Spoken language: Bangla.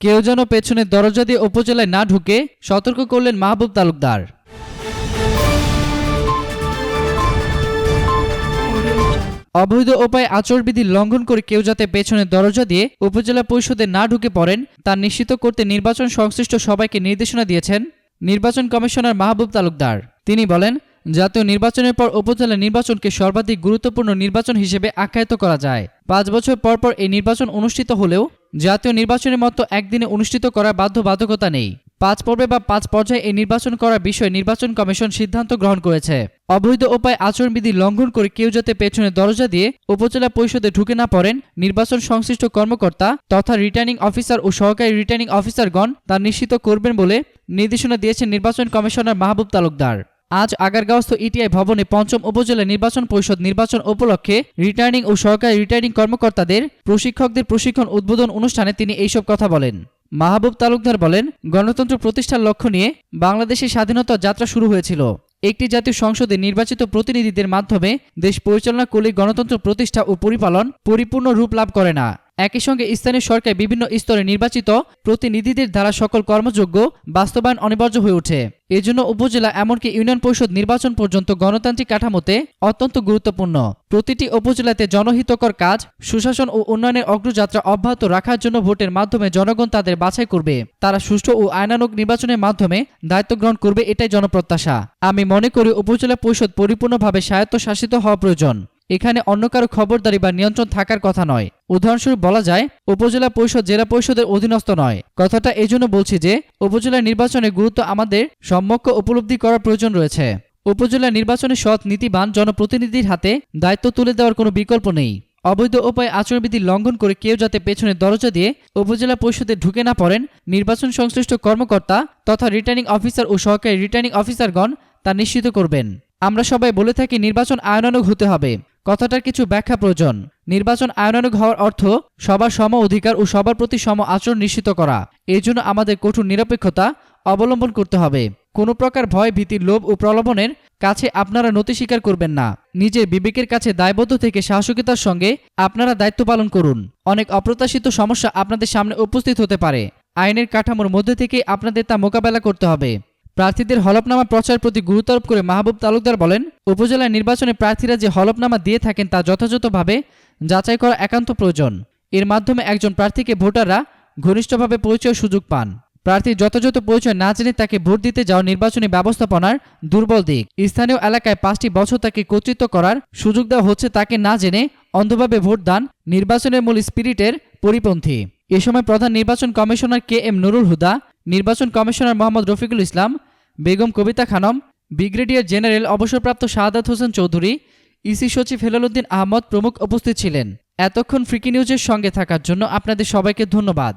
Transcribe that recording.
কেউ যেন পেছনের দরজা দিয়ে উপজেলায় না ঢুকে সতর্ক করলেন মাহবুব তালুকদার। অবৈধ উপায়ে আচরণবিধি লঙ্ঘন করে কেউ যাতে পেছনের দরজা দিয়ে উপজেলা পরিষদে না ঢুকে পড়েন, তা নিশ্চিত করতে নির্বাচন সংশ্লিষ্ট সবাইকে নির্দেশনা দিয়েছেন নির্বাচন কমিশনার মাহবুব তালুকদার। তিনি বলেন, জাতীয় নির্বাচনের পর উপজেলা নির্বাচনকে সর্বাধিক গুরুত্বপূর্ণ নির্বাচন হিসেবে আখ্যায়িত করা যায়। পাঁচ বছর পর পর এই নির্বাচন অনুষ্ঠিত হলেও জাতীয় নির্বাচনের মতো একদিনে অনুষ্ঠিত করার বাধ্যবাধকতা নেই। পাঁচ পর্বে বা পাঁচ পর্যায়ে এই নির্বাচন করার বিষয়ে নির্বাচন কমিশন সিদ্ধান্ত গ্রহণ করেছে। অবৈধ উপায় আচরণবিধি লঙ্ঘন করে কেউ যাতে পেছনের দরজা দিয়ে উপজেলা পরিষদে ঢুকে না পড়েন, নির্বাচন সংশ্লিষ্ট কর্মকর্তা তথা রিটার্নিং অফিসার ও সহকারী রিটার্নিং অফিসারগণ তা নিশ্চিত করবেন বলে নির্দেশনা দিয়েছেন নির্বাচন কমিশনার মাহবুব তালুকদার। আজ আগারগাঁওস্থ ইটিআই ভবনে পঞ্চম উপজেলা নির্বাচন পরিষদ নির্বাচন উপলক্ষে রিটার্নিং ও সরকারি রিটার্নিং কর্মকর্তাদের, প্রশিক্ষকদের প্রশিক্ষণ উদ্বোধন অনুষ্ঠানে তিনি এইসব কথা বলেন। মাহবুব তালুকদার বলেন, গণতন্ত্র প্রতিষ্ঠার লক্ষ্য নিয়ে বাংলাদেশের স্বাধীনতা যাত্রা শুরু হয়েছিল। একটি জাতীয় সংসদে নির্বাচিত প্রতিনিধিদের মাধ্যমে দেশ পরিচালনা করলে গণতন্ত্র প্রতিষ্ঠা ও পরিপালন পরিপূর্ণ রূপ লাভ করে না। একই সঙ্গে স্থানীয় সরকার বিভিন্ন স্তরে নির্বাচিত প্রতিনিধিদের দ্বারা সকল কর্মযোগ্য বাস্তবায়ন অনিবার্য হয়ে ওঠে। এজন্য উপজেলা এমনকি ইউনিয়ন পরিষদ নির্বাচন পর্যন্ত গণতান্ত্রিক কাঠামোতে অত্যন্ত গুরুত্বপূর্ণ। প্রতিটি উপজেলাতে জনহিতকর কাজ, সুশাসন ও উন্নয়নের অগ্রযাত্রা অব্যাহত রাখার জন্য ভোটের মাধ্যমে জনগণ তাদের বাছাই করবে। তারা সুষ্ঠু ও আইনানুগ নির্বাচনের মাধ্যমে দায়িত্ব গ্রহণ করবে এটাই জনপ্রত্যাশা। আমি মনে করি উপজেলা পরিষদ পরিপূর্ণভাবে স্বায়ত্তশাসিত হওয়া প্রয়োজন। এখানে অন্য কারও খবরদারি বা নিয়ন্ত্রণ থাকার কথা নয়। উদাহরণস্বরূপ বলা যায়, উপজেলা পরিষদ, জেলা পরিষদের অধীনস্থ নয়। কথাটা এজন্য বলছি যে, উপজেলা নির্বাচনের গুরুত্ব আমাদের সম্যক উপলব্ধি করার প্রয়োজন রয়েছে। উপজেলা নির্বাচনে সৎ নীতিবান জনপ্রতিনিধির হাতে দায়িত্ব তুলে দেওয়ার কোনো বিকল্প নেই। অবৈধ উপায়ে আচরণবিধি লঙ্ঘন করে কেউ যাতে পেছনের দরজা দিয়ে উপজেলা পরিষদে ঢুকে না পড়েন, নির্বাচন সংশ্লিষ্ট কর্মকর্তা তথা রিটার্নিং অফিসার ও সহকারী রিটার্নিং অফিসারগণ তা নিশ্চিত করবেন। আমরা সবাই বলে থাকি, নির্বাচন আয়নানুগ হতে হবে। কথাটার কিছু ব্যাখ্যা প্রয়োজন। নির্বাচন আয়নানুগ হওয়ার অর্থ সবার সম অধিকার ও সবার প্রতি সম আচরণ নিশ্চিত করা। এই জন্য আমাদের কঠোর নিরপেক্ষতা অবলম্বন করতে হবে। কোনো প্রকার ভয়, ভীতি, লোভ ও প্রলোভনের কাছে আপনারা নতি স্বীকার করবেন না। নিজের বিবেকের কাছে দায়বদ্ধ থেকে সাহসিকতার সঙ্গে আপনারা দায়িত্ব পালন করুন। অনেক অপ্রত্যাশিত সমস্যা আপনাদের সামনে উপস্থিত হতে পারে। আইনের কাঠামোর মধ্যে থেকে আপনাদের তা মোকাবেলা করতে হবে। প্রার্থীদের হলফনামা প্রচারের প্রতি গুরুত্ব করে মাহবুব তালুকদার বলেন উপজেলা নির্বাচনে প্রার্থীরা যে হলফনামা দিয়ে থাকেন তা যথাযথভাবে যাচাই করা একান্ত প্রয়োজন। এর মাধ্যমে একজন প্রার্থীকে ভোটাররা ঘনিষ্ঠভাবে পরিচয় সুযোগ পান। প্রার্থীর যথাযথ পরিচয় না জেনে তাকে ভোট দিতে যাওয়া নির্বাচনী ব্যবস্থাপনার দুর্বল দিক। স্থানীয় এলাকায় পাঁচটি বছর তাকে কর্তৃত্ব করার সুযোগ দেওয়া হচ্ছে তাকে না জেনে অন্ধভাবে ভোট দান নির্বাচনের মূল স্পিরিটের পরিপন্থী। এ সময় প্রধান নির্বাচন commissioner K M Nurul Huda, নির্বাচন commissioner Mohammad Rafiqul Islam Begum Kabita Khanam, brigadier general অবসরপ্রাপ্ত শাহাদাত হোসেন চৌধুরী, ইসি সচিব হেলালুদ্দিন আহমদ প্রমুখ উপস্থিত ছিলেন। এতক্ষণ ফ্রিকি নিউজের সঙ্গে থাকার জন্য আপনাদের সবাইকে ধন্যবাদ।